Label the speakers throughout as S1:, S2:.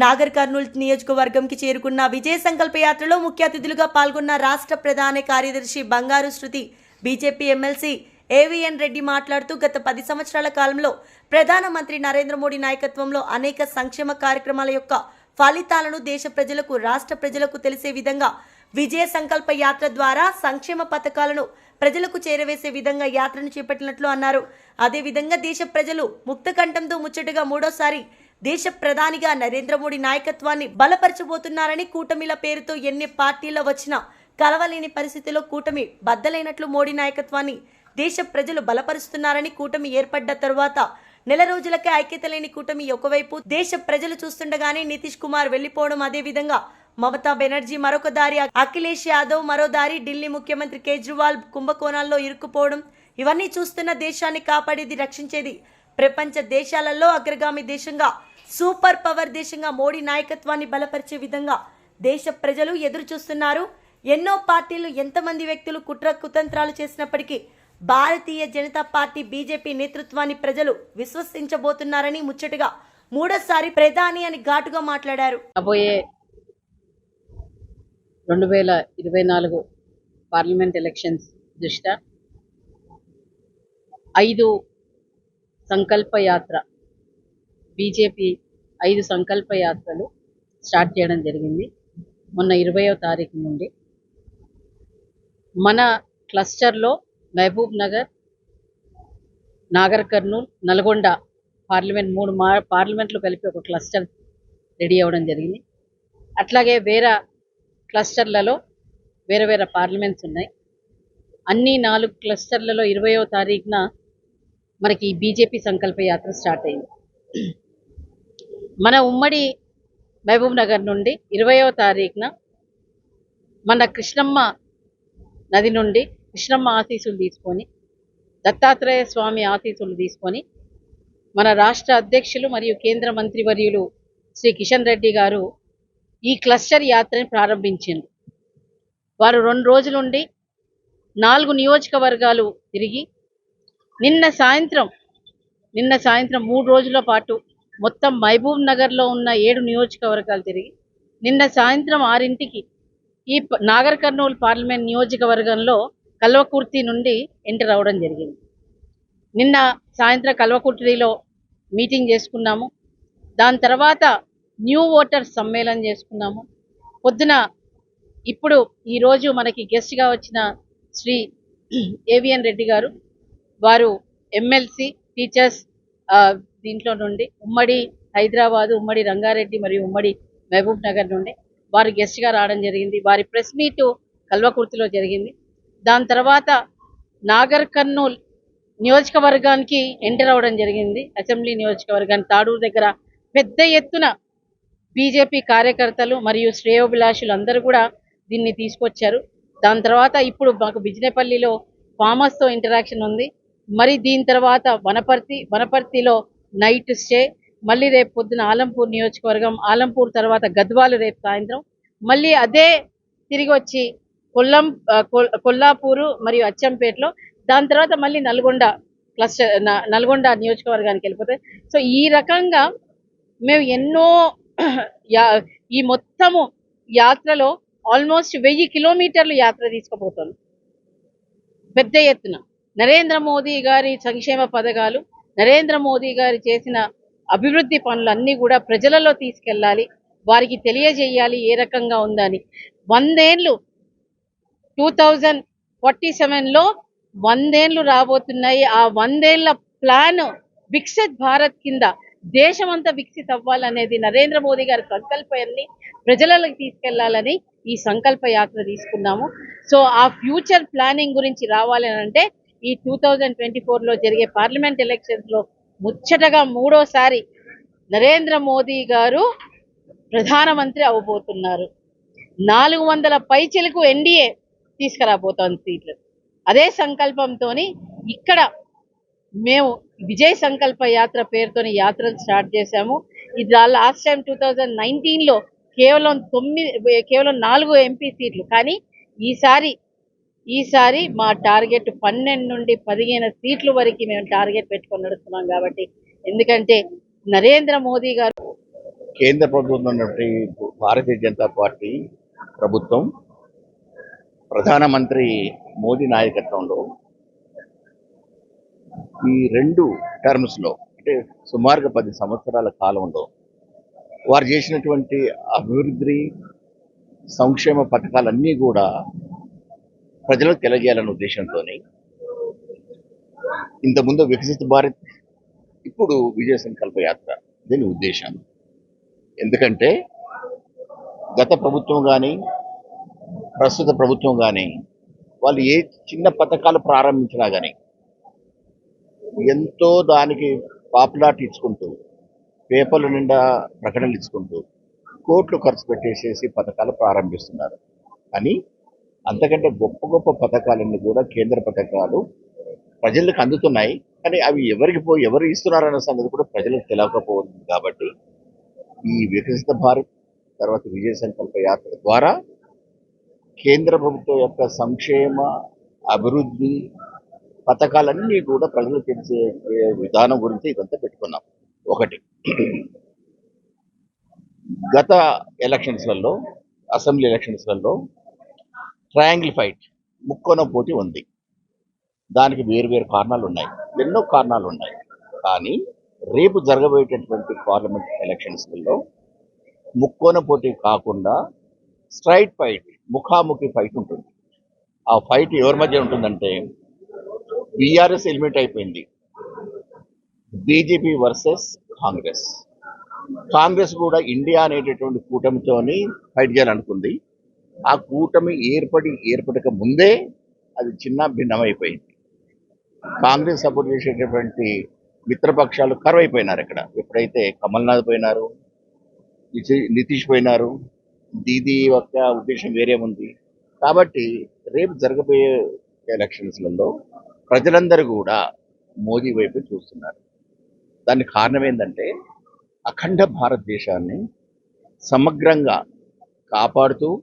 S1: నాగర్ కర్నూల్ నియోజకవర్గంకి చేరుకున్న విజయ సంకల్ప యాత్రలో ముఖ్య అతిథులుగా పాల్గొన్న రాష్ట్ర ప్రధాన కార్యదర్శి Bangaru Shruti BJP MLC AVN Reddy మాట్లాడుతూ గత పది సంవత్సరాల కాలంలో ప్రధానమంత్రి నరేంద్ర మోడీ నాయకత్వంలో అనేక సంక్షేమ కార్యక్రమాల యొక్క ఫలితాలను దేశ ప్రజలకు రాష్ట్ర ప్రజలకు తెలిసే విధంగా విజయ సంకల్ప యాత్ర ద్వారా సంక్షేమ పథకాలను ప్రజలకు చేరవేసే విధంగా యాత్రను చేపట్టినట్లు అన్నారు. అదేవిధంగా దేశ ప్రజలు ముక్త కంఠంతో ముచ్చటగా మూడోసారి దేశ ప్రధానిగా నరేంద్ర మోడీ నాయకత్వాన్ని బలపరచబోతున్నారని కూటమిల పేరుతో ఎన్ని పార్టీల వచ్చినా కలవలేని పరిస్థితిలో కూటమి బద్దలైనట్లు మోడీ నాయకత్వాన్ని దేశ ప్రజలు బలపరుస్తున్నారని కూటమి ఏర్పడ్డ తరువాత నెల రోజులకే ఐక్యత లేని కూటమి ఒకవైపు దేశ ప్రజలు చూస్తుండగానే నితీష్ కుమార్ వెళ్ళిపోవడం అదే విధంగా మమతా బెనర్జీ మరొక దారి అఖిలేష్ యాదవ్ మరో దారి ఢిల్లీ ముఖ్యమంత్రి కేజ్రీవాల్ కుంభకోణాల్లో ఇరుక్కుపోవడం ఇవన్నీ చూస్తున్న దేశాన్ని కాపాడేది రక్షించేది ప్రపంచ దేశాలలో అగ్రగామి దేశంగా సూపర్ పవర్ దేశంగా మోడీ నాయకత్వాన్ని బలపరిచే విధంగా దేశ ప్రజలు ఎదురు చూస్తున్నారు ఎన్నో పార్టీలు ఎంతమంది వ్యక్తులు కుట్ర కుతంత్రాలు చేసినప్పటికీ భారతీయ జనతా పార్టీ బీజేపీ నేతృత్వాన్ని ప్రజలు విశ్వసించబోతున్నారని ముచ్చటగా మూడోసారి ప్రధాని అని ఘాటుగా మాట్లాడారు.
S2: రాబోయే రెండు వేల ఇరవై నాలుగు పార్లమెంట్ ఎలక్షన్స్ దృష్ట్యా ఐదు సంకల్ప యాత్ర బీజేపీ ఐదు సంకల్ప యాత్రలు స్టార్ట్ చేయడం జరిగింది. మొన్న ఇరవయో తారీఖు నుండి. మన క్లస్టర్లో మహబూబ్ నగర్ నాగర్ కర్నూల్ నల్గొండ పార్లమెంట్ మూడు మా పార్లమెంట్లు కలిపి ఒక క్లస్టర్ రెడీ అవ్వడం జరిగింది. అట్లాగే వేరే క్లస్టర్లలో వేరే వేరే పార్లమెంట్స్ ఉన్నాయి. అన్ని నాలుగు క్లస్టర్లలో ఇరవయో తారీఖున మనకి బీజేపీ సంకల్ప యాత్ర స్టార్ట్ అయింది. మన ఉమ్మడి మహబూబ్ నగర్ నుండి ఇరవయో తారీఖున మన కృష్ణమ్మ నది నుండి కృష్ణమ్మ ఆశీసులు తీసుకొని దత్తాత్రేయ స్వామి ఆశీసులు తీసుకొని మన రాష్ట్ర అధ్యక్షులు మరియు కేంద్ర మంత్రివర్యులు శ్రీ కిషన్ రెడ్డి గారు ఈ క్లస్టర్ యాత్రని ప్రారంభించింది వారు రెండు రోజులుండి నాలుగు నియోజకవర్గాలు తిరిగి నిన్న సాయంత్రం నిన్న సాయంత్రం మూడు రోజుల పాటు మొత్తం మహబూబ్ నగర్లో ఉన్న ఏడు నియోజకవర్గాలు తిరిగి నిన్న సాయంత్రం ఆరింటికి ఈ నాగర్ కర్నూలు పార్లమెంట్ నియోజకవర్గంలో కల్వకుర్తి నుండి ఎంటర్ అవడం జరిగింది. నిన్న సాయంత్రం కల్వకుర్తిలో మీటింగ్ చేసుకున్నాము. దాని తర్వాత న్యూ ఓటర్స్ సమ్మేళనం చేసుకున్నాము. పొద్దున ఇప్పుడు ఈరోజు మనకి గెస్ట్గా వచ్చిన శ్రీ ఏవిఎన్ రెడ్డి గారు వారు ఎమ్మెల్సీ టీచర్స్ దీంట్లో నుండి ఉమ్మడి హైదరాబాదు ఉమ్మడి రంగారెడ్డి మరియు ఉమ్మడి మహబూబ్ నగర్ నుండి వారు గెస్ట్గా రావడం జరిగింది. వారి ప్రెస్ మీటు కల్వకుర్తిలో జరిగింది. దాని తర్వాత నాగర్ కర్నూల్ నియోజకవర్గానికి ఎంటర్ అవ్వడం జరిగింది. అసెంబ్లీ నియోజకవర్గానికి తాడూరు దగ్గర పెద్ద ఎత్తున బీజేపీ కార్యకర్తలు మరియు శ్రేయోభిలాషులు అందరూ కూడా దీన్ని తీసుకొచ్చారు. దాని తర్వాత ఇప్పుడు మాకు బిజినేపల్లిలో ఫామర్స్తో ఇంటరాక్షన్ ఉంది. మరి దీని తర్వాత వనపర్తి వనపర్తిలో నైట్ స్టే మళ్ళీ రేపు పొద్దున ఆలంపూర్ నియోజకవర్గం ఆలంపూర్ తర్వాత గద్వాలు రేపు సాయంత్రం మళ్ళీ అదే తిరిగి వచ్చి కొల్లం కొల్లాపూరు మరియు అచ్చంపేటలో దాని తర్వాత మళ్ళీ నల్గొండ క్లస్టర్ న- నల్గొండ నియోజకవర్గానికి వెళ్ళిపోతాయి సో ఈ రకంగా మేము ఎన్నో యా- ఈ మొత్తము యాత్రలో ఆల్మోస్ట్ వెయ్యి కిలోమీటర్లు యాత్ర తీసుకుపోతుంది పెద్ద ఎత్తున. నరేంద్ర మోదీ గారి సంక్షేమ పథకాలు నరేంద్ర మోదీ గారు చేసిన అభివృద్ధి పనులన్నీ కూడా ప్రజలలో తీసుకెళ్ళాలి వారికి తెలియజేయాలి ఏ రకంగా ఉందని. వందేళ్ళు టూ థౌజండ్ ఫార్టీ సెవెన్లో వందేళ్ళు రాబోతున్నాయి. ఆ వందేళ్ళ ప్లాన్ వికసిత్ భారత్ కింద దేశమంతా వికసిత్ అవ్వాలనేది నరేంద్ర మోదీ గారి సంకల్పాన్ని ప్రజలకు తీసుకెళ్ళాలని ఈ సంకల్ప యాత్ర తీసుకున్నాము. సో ఆ ఫ్యూచర్ ప్లానింగ్ గురించి రావాలని అంటే ఈ టూ థౌజండ్ ట్వంటీ ఫోర్లో జరిగే పార్లమెంట్ ఎలక్షన్స్లో ముచ్చటగా మూడోసారి నరేంద్ర మోదీ గారు ప్రధానమంత్రి అవ్వబోతున్నారు. నాలుగు వందల పైచెలకు ఎన్డీఏ తీసుకురాబోతోంది సీట్లు. అదే సంకల్పంతో ఇక్కడ మేము విజయ్ సంకల్ప యాత్ర పేరుతో యాత్రలు స్టార్ట్ చేశాము. ఇది లాస్ట్ టైం టూ థౌజండ్ నైన్టీన్లో కేవలం తొమ్మిది కేవలం నాలుగు ఎంపీ సీట్లు. కానీ ఈసారి ఈసారి మా టార్గెట్ పన్నెండు నుండి పదిహేను సీట్ల వరకు మేము టార్గెట్ పెట్టుకొని నడుస్తున్నాం కాబట్టి ఎందుకంటే నరేంద్ర మోదీ గారు
S3: కేంద్ర ప్రభుత్వం భారతీయ జనతా పార్టీ ప్రభుత్వం ప్రధానమంత్రి మోదీ నాయకత్వంలో ఈ రెండు టర్మ్స్లో అంటే సుమారుగా పది సంవత్సరాల కాలంలో వారు చేసినటువంటి అభివృద్ధి సంక్షేమ పథకాలన్నీ కూడా ప్రజలకు తెలియజేయాలనే ఉద్దేశంతో ఇంతకుముందు వికసిత భారత్ ఇప్పుడు విజయ సంకల్ప యాత్ర. దీని ఉద్దేశం. ఎందుకంటే గత ప్రభుత్వం కానీ ప్రస్తుత ప్రభుత్వం కానీ వాళ్ళు ఏ చిన్న పథకాలు ప్రారంభించినా కానీ ఎంతో దానికి పాపులారిటీ ఇచ్చుకుంటూ పేపర్ల నిండా ప్రకటనలు ఇచ్చుకుంటూ కోట్లు ఖర్చు పెట్టేసేసి పథకాలు ప్రారంభిస్తున్నారు. అని అంతకంటే గొప్ప గొప్ప పథకాలన్నీ కూడా కేంద్ర పథకాలు ప్రజలకు అందుతున్నాయి. కానీ అవి ఎవరికి పో ఎవరు ఇస్తున్నారన్న సంగతి కూడా ప్రజలకు తెలియకపోతుంది కాబట్టి ఈ వికసిత భారత్ తర్వాత విజయ సంకల్ప యాత్ర ద్వారా కేంద్ర ప్రభుత్వం యొక్క సంక్షేమ అభివృద్ధి పథకాలన్నీ కూడా ప్రజలకు తెలిసే విధానం గురించి ఇదంతా పెట్టుకున్నాం. ఒకటి. గత ఎలక్షన్స్లలో అసెంబ్లీ ఎలక్షన్స్లలో ట్రయాంగిల్ ఫైట్ ముక్కోన పోటీ ఉంది. దానికి వేరు వేరు కారణాలు ఉన్నాయి. ఎన్నో కారణాలు ఉన్నాయి. కానీ రేపు జరగబోయేటటువంటి పార్లమెంట్ ఎలక్షన్స్లో ముక్కోన పోటీ కాకుండా స్ట్రైట్ ఫైట్ ముఖాముఖి ఫైట్ ఉంటుంది. ఆ ఫైట్ ఎవరి మధ్య ఉంటుందంటే బీఆర్ఎస్ ఎలిమినేట్ అయిపోయింది. BJP versus Congress. కాంగ్రెస్ కూడా ఇండియా అనేటటువంటి కూటమితోని ఫైట్ చేయాలనుకుంది. ఆ కూటమి ఏర్పడి ఏర్పడక ముందే అది చిన్న భిన్నమైపోయింది కాంగ్రెస్ సపోర్ట్ చేసేటటువంటి మిత్రపక్షాలు కరువైపోయినారు ఇక్కడ. ఎప్పుడైతే కమల్నాథ్ పోయినారు నితి- నితీష్ పోయినారు దీది యొక్క ఉద్దేశం వేరే ఉంది. కాబట్టి రేపు జరగబోయే ఎలక్షన్స్లలో ప్రజలందరూ కూడా మోదీ వైపు చూస్తున్నారు. దానికి కారణం ఏంటంటే అఖండ భారతదేశాన్ని సమగ్రంగా కాపాడుతూ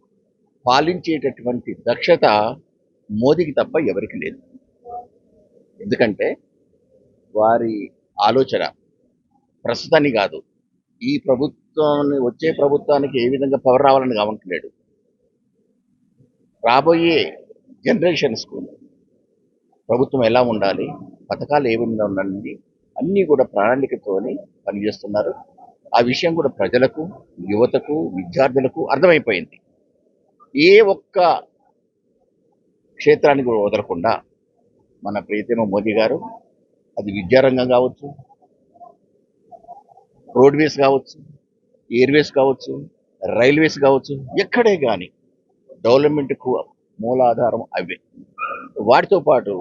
S3: పాలించేటటువంటి దక్షత మోదీకి తప్ప ఎవరికి లేదు. ఎందుకంటే వారి ఆలోచన ప్రస్తుతాన్ని కాదు. ఈ ప్రభుత్వాన్ని వచ్చే ప్రభుత్వానికి ఏ విధంగా పవర్ రావాలని కావట్లేడు రాబోయే జనరేషన్స్కు ప్రభుత్వం ఎలా ఉండాలి పథకాలు ఏ విధంగా ఉండాలి అన్నీ కూడా ప్రణాళికతోని పనిచేస్తున్నారు. ఆ విషయం కూడా ప్రజలకు యువతకు విద్యార్థులకు అర్థమైపోయింది. ఏ ఒక్క క్షేత్రానికి వదలకుండా మన ప్రీతమ మోదీ గారు అది విద్యారంగం కావచ్చు రోడ్వేస్ కావచ్చు ఎయిర్వేస్ కావచ్చు రైల్వేస్ కావచ్చు ఎక్కడే కానీ డెవలప్మెంట్కు మూలాధారం అవే. వాటితో పాటు